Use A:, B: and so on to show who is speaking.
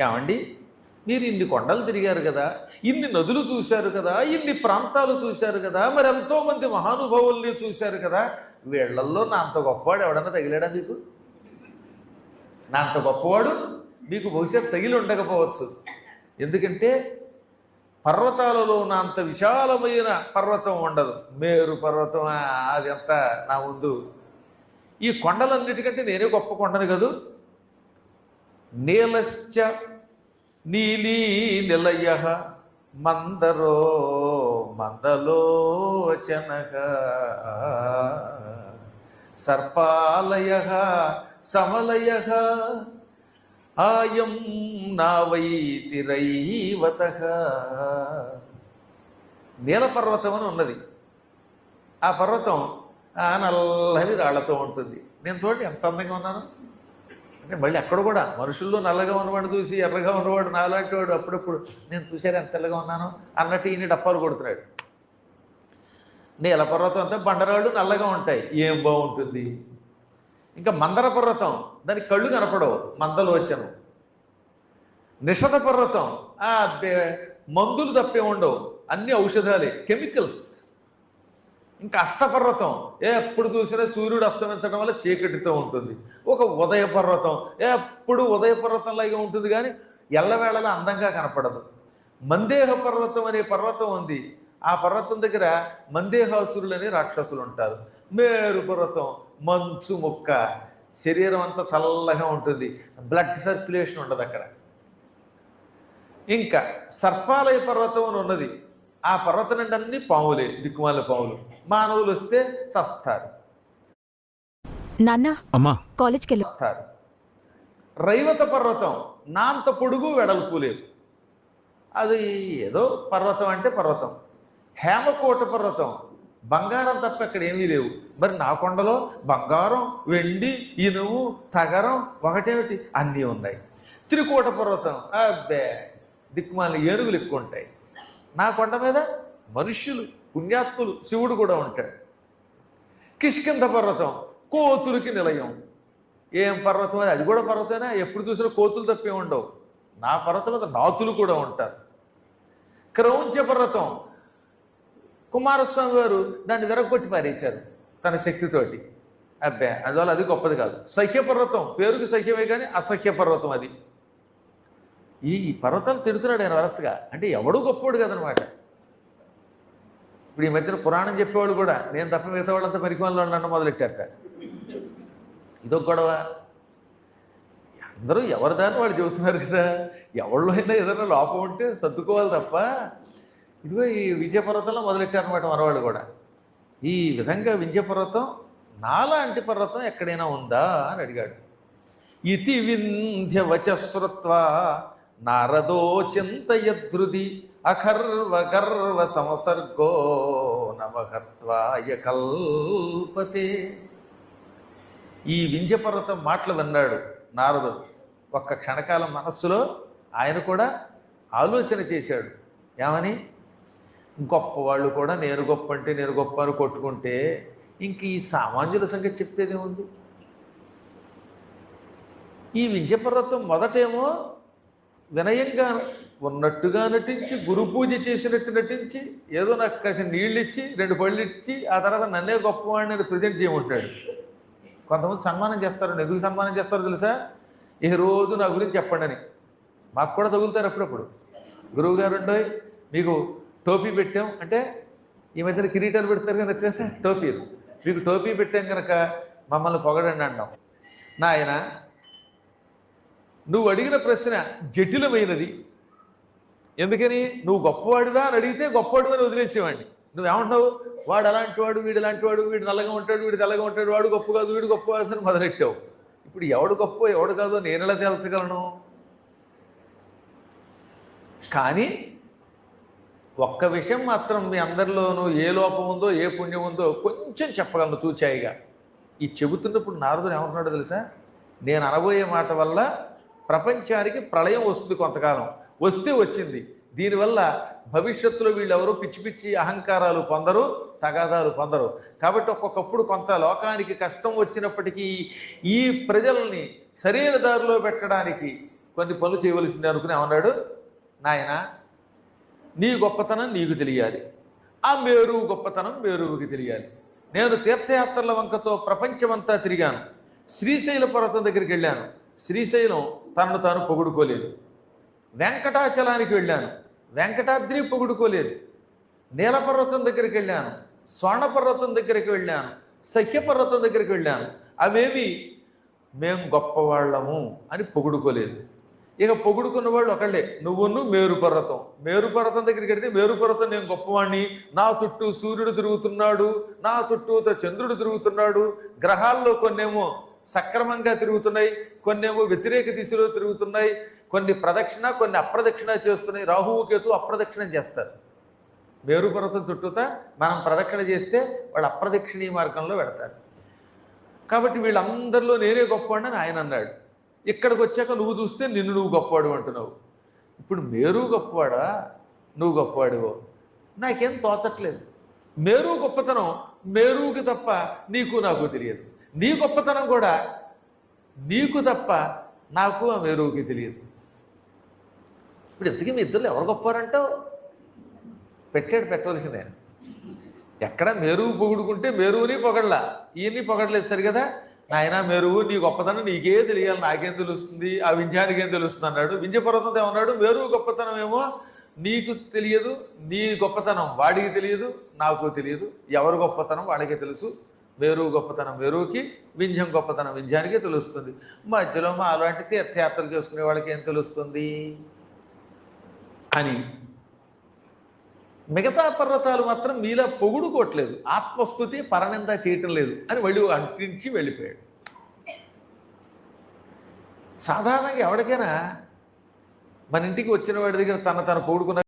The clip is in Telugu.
A: ఏమండి? మీరు ఇన్ని కొండలు తిరిగారు కదా ఇన్ని నదులు చూశారు కదా ఇన్ని ప్రాంతాలు చూశారు కదా మరి ఎంతోమంది మహానుభావుల్ని చూశారు కదా వీళ్ళల్లో నా అంత గొప్పవాడు ఎవడన్నా తగిలాడా మీకు? నా అంత గొప్పవాడు? మీకు బహుశా తగిలి ఉండకపోవచ్చు. ఎందుకంటే పర్వతాలలో నా అంత విశాలమైన పర్వతం ఉండదు. మేరు పర్వతం అది అంతా నా ముందు. ఈ కొండలన్నిటికంటే నేనే గొప్ప కొండను కదూ? నీలశ్చ నీలీ నిలయ మందరో మందలోచనక సర్పాలయ సమలయ. ఆయం నావైతిరైవత నీలపర్వతం అని ఉన్నది. ఆ పర్వతం ఆ నల్లని రాళ్ళతో ఉంటుంది. నేను చూడండి ఎంత అందంగా ఉన్నాను. అంటే మళ్ళీ అక్కడ కూడా మనుషుల్లో నల్లగా ఉన్నవాడు చూసి ఎర్రగా ఉన్నవాడు నాలాంటి వాడు అప్పుడప్పుడు నేను చూశాను ఎంత తెల్లగా ఉన్నాను అన్నట్టు ఈయన డప్పాలు కొడుతున్నాడు. నీల పర్వతం అంతా బండరాళ్ళు నల్లగా ఉంటాయి. ఏం బాగుంటుంది? ఇంకా మందర పర్వతం దానికి కళ్ళు కనపడవు మందలు వచ్చాను. నిషధ పర్వతం మందులు తప్పే ఉండవు. అన్ని ఔషధాలే కెమికల్స్. ఇంకా అస్తపర్వతం. ఎప్పుడు చూసినా సూర్యుడు అస్తమించడం వల్ల చీకటితో ఉంటుంది. ఒక ఉదయ పర్వతం ఎప్పుడు ఉదయ పర్వతంలాగే ఉంటుంది కానీ ఎల్లవేళలా అందంగా కనపడదు. మందేహ పర్వతం అనే పర్వతం ఉంది. ఆ పర్వతం దగ్గర మందేహాసురులు అనే రాక్షసులు ఉంటారు. మేరు పర్వతం మంచు ముక్క శరీరం అంతా చల్లగా ఉంటుంది. బ్లడ్ సర్క్యులేషన్ ఉండదు అక్కడ. ఇంకా సర్పాలయ పర్వతం అని ఉన్నది. ఆ పర్వతం నుండి అన్ని పాములే దిక్కుమాల పాములు. మానవులు వస్తే చస్తారు.
B: నాన్న
C: అమ్మా.
B: కాలేజ్కి వెళ్ళు
A: చస్తారు. రైవత పర్వతం నాంత పొడుగు వెడల్పు లేదు. అది ఏదో పర్వతం అంటే పర్వతం. హేమకోట పర్వతం బంగారం తప్ప ఇక్కడ ఏమీ లేవు. మరి నా కొండలో బంగారం వెండి ఇనుము తగరం ఒకటేమిటి? అన్నీ ఉన్నాయి. త్రికోట పర్వతం అబ్బే దిక్కుమాల ఏనుగులు ఎక్కువ ఉంటాయి. నా కొండ మీద మనుష్యులు పుణ్యాత్ములు శివుడు కూడా ఉంటాడు. కిష్కింధ పర్వతం కోతులకి నిలయం. ఏం పర్వతం అది? అది కూడా పర్వతమేనా? ఎప్పుడు చూసినా కోతులు తప్పే ఉండవు. నా పర్వతం మీద నాతులు కూడా ఉంటారు. క్రౌంచ పర్వతం. కుమారస్వామి వారు దాన్ని విరగొట్టి పారేశారు తన శక్తితోటి. అబ్బే అందువల్ల అది గొప్పది కాదు. సహ్య పర్వతం. పేరుకి సహ్యమే కానీ అసహ్య పర్వతం అది. ఈ ఈ పర్వతాలు తిడుతున్నాడు ఆయన వరసగా. అంటే ఎవడు గొప్పోడు కదనమాట. ఇప్పుడు ఈ మధ్యన పురాణం చెప్పేవాడు కూడా నేను తప్ప మిగతా వాళ్ళంతా పరిపాలనలో నన్ను మొదలెట్టారట ఇదొక గొడవ. అందరూ ఎవరి దాన్ని వాళ్ళు చెబుతున్నారు కదా ఎవరిలో అయినా ఏదైనా లోపం ఉంటే సర్దుకోవాలి తప్ప. ఇదిగో ఈ వింధ్యపర్వతంలో మొదలెట్టారనమాట మనవాళ్ళు కూడా. ఈ విధంగా వింధ్యపర్వతం నాలాంటి పర్వతం ఎక్కడైనా ఉందా అని అడిగాడు. ఇతి వింధ్య వచస్రత్వ నారదో చింతయద్రుది అఖర్వ గర్వ సంసర్గో నమహత్వాయ కల్పతే. ఈ వింధ్యపర్వతం మాటలు విన్నాడు నారదుడు. ఒక్క క్షణకాలం మనస్సులో ఆయన కూడా ఆలోచన చేశాడు. ఏమని? గొప్పవాళ్ళు కూడా నేను గొప్ప అంటే నేను గొప్ప అని కొట్టుకుంటే ఇంక ఈ సామాన్యుల సంగతి చెప్పేదేముంది? ఈ వింజపర్వతం మొదటేమో వినయంగా ఉన్నట్టుగా నటించి గురు పూజ చేసినట్టు నటించి ఏదో నాకు కాసిన నీళ్ళు ఇచ్చి రెండు పళ్ళు ఇచ్చి ఆ తర్వాత నన్నే గొప్పవాడిని ప్రజెంట్ చేయమంటాడు కొంతమంది సన్మానం చేస్తారు ఎందుకు సన్మానం చేస్తారో తెలుసా? ఈ రోజు నా గురించి చెప్పండి అని. మాకు కూడా తగులుతారు అప్పుడప్పుడు. గురువు గారు ఉండోయ్ మీకు టోపీ పెట్టాం అంటే ఈ మధ్యన కిరీటాలు పెడతారు కానీ వచ్చేసి టోపీలు. మీకు టోపీ పెట్టాం కనుక మమ్మల్ని పొగడండి అంటాం నాయన నువ్వు అడిగిన ప్రశ్న జటిలమైనది. ఎందుకని? నువ్వు గొప్పవాడివా అని అడిగితే గొప్పవాడు అని వదిలేసేవాడిని. నువ్వేమంటావు వాడు అలాంటి వాడు వీడు ఇలాంటి వాడు వీడు నల్లగా ఉంటాడు వీడు తెల్లగా ఉంటాడు వాడు గొప్ప కాదు వీడు గొప్ప కాదు అని మొదలెట్టావు. ఇప్పుడు ఎవడు గొప్ప ఎవడు కాదో నేను ఎలా తేల్చగలను? కానీ ఒక్క విషయం మాత్రం మీ అందరిలోనూ ఏ లోపం ఉందో ఏ పుణ్యం ఉందో కొంచెం చెప్పగలను చూచాయిగా ఈ చెబుతున్నప్పుడు నారదుడు ఏమంటున్నాడో తెలుసా? నేను అనబోయే మాట వల్ల ప్రపంచానికి ప్రళయం వస్తుంది కొంతకాలం. వస్తే వచ్చింది. దీనివల్ల భవిష్యత్తులో వీళ్ళెవరూ పిచ్చి పిచ్చి అహంకారాలు పొందరు తగాదాలు పొందరు. కాబట్టి ఒక్కొక్కప్పుడు కొంత లోకానికి కష్టం వచ్చినప్పటికీ ఈ ప్రజల్ని సరైన దారిలో పెట్టడానికి కొన్ని పనులు చేయవలసింది అనుకుని ఏమన్నాడు? నాయన నీ గొప్పతనం నీకు తెలియాలి. ఆ మేరువు గొప్పతనం మేరువుకి తెలియాలి. నేను తీర్థయాత్రల వంకతో ప్రపంచమంతా తిరిగాను. శ్రీశైల పర్వతం దగ్గరికి వెళ్ళాను. శ్రీశైలం తనను తాను పొగుడుకోలేదు. వెంకటాచలానికి వెళ్ళాను. వెంకటాద్రి పొగుడుకోలేదు. నీలపర్వతం దగ్గరికి వెళ్ళాను. స్వర్ణపర్వతం దగ్గరికి వెళ్ళాను. సహ్యపర్వతం దగ్గరికి వెళ్ళాను. అవేవి? మేము గొప్పవాళ్ళము అని పొగుడుకోలేదు. ఇక పొగుడుకున్న వాళ్ళు ఒకళ్ళే. నువ్వును మేరుపర్వతం. మేరుపర్వతం దగ్గరికి వెళ్తే మేరుపర్వతం నేను గొప్పవాణ్ణి. నా చుట్టూ సూర్యుడు తిరుగుతున్నాడు. నా చుట్టూతో చంద్రుడు తిరుగుతున్నాడు. గ్రహాల్లో కొన్నేమో సక్రమంగా తిరుగుతున్నాయి కొన్నేమో వ్యతిరేక దిశలో తిరుగుతున్నాయి కొన్ని ప్రదక్షిణ కొన్ని అప్రదక్షిణ చేస్తున్నాయి. రాహువు కేతు అప్రదక్షిణం చేస్తారు. మేరు పర్వతం చుట్టూతా మనం ప్రదక్షిణ చేస్తే వాళ్ళు అప్రదక్షిణీయ మార్గంలో పెడతారు కాబట్టి వీళ్ళందరిలో నేనే గొప్పవాడిని ఆయన అన్నాడు. ఇక్కడికి వచ్చాక నువ్వు చూస్తే నిన్ను నువ్వు గొప్పవాడు అంటున్నావు. ఇప్పుడు మేరు గొప్పవాడా? నువ్వు గొప్పవాడివో? నాకేం తోచట్లేదు. మేరు గొప్పతనం మేరుకి తప్ప నీకు నాకు తెలియదు. నీ గొప్పతనం కూడా నీకు తప్ప నాకు ఆ మేరువుకి తెలియదు. ఇప్పుడు ఎందుకు మీ ఇద్దరు ఎవరు గొప్పవారంటావు పెట్టాడు పెట్టవలసిందే. ఎక్కడ మేరువు పొగుడుకుంటే మేరువుని పొగడలా. ఈయన్ని పొగడలేదు సరి కదా? నాయన మేరువు నీ గొప్పతనం నీకే తెలియాలి. నాకేం తెలుస్తుంది? ఆ వింధ్యానికి ఏం తెలుస్తుంది అన్నాడు. వింధ్య పర్వతం ఏమన్నాడు మేరువు గొప్పతనం ఏమో నీకు తెలియదు నీ గొప్పతనం వాడికి తెలియదు నాకు తెలియదు. ఎవరు గొప్పతనం వాడికి తెలుసు? వేరు గొప్పతనం వేరుకి వింధ్యం గొప్పతనం వింధ్యానికి తెలుస్తుంది. మధ్యలో మా అలాంటి తీర్థయాత్రలు చేసుకునే వాళ్ళకి ఏం తెలుస్తుంది? అని. మిగతా పర్వతాలు మాత్రం మీలా పొగుడుకోవట్లేదు. ఆత్మస్థుతి పరనింద చేయటం లేదు అని వెళ్ళి అంటించి వెళ్ళిపోయాడు. సాధారణంగా ఎవరికైనా మన ఇంటికి వచ్చిన వాడి దగ్గర తన తను పొగుడుకున్న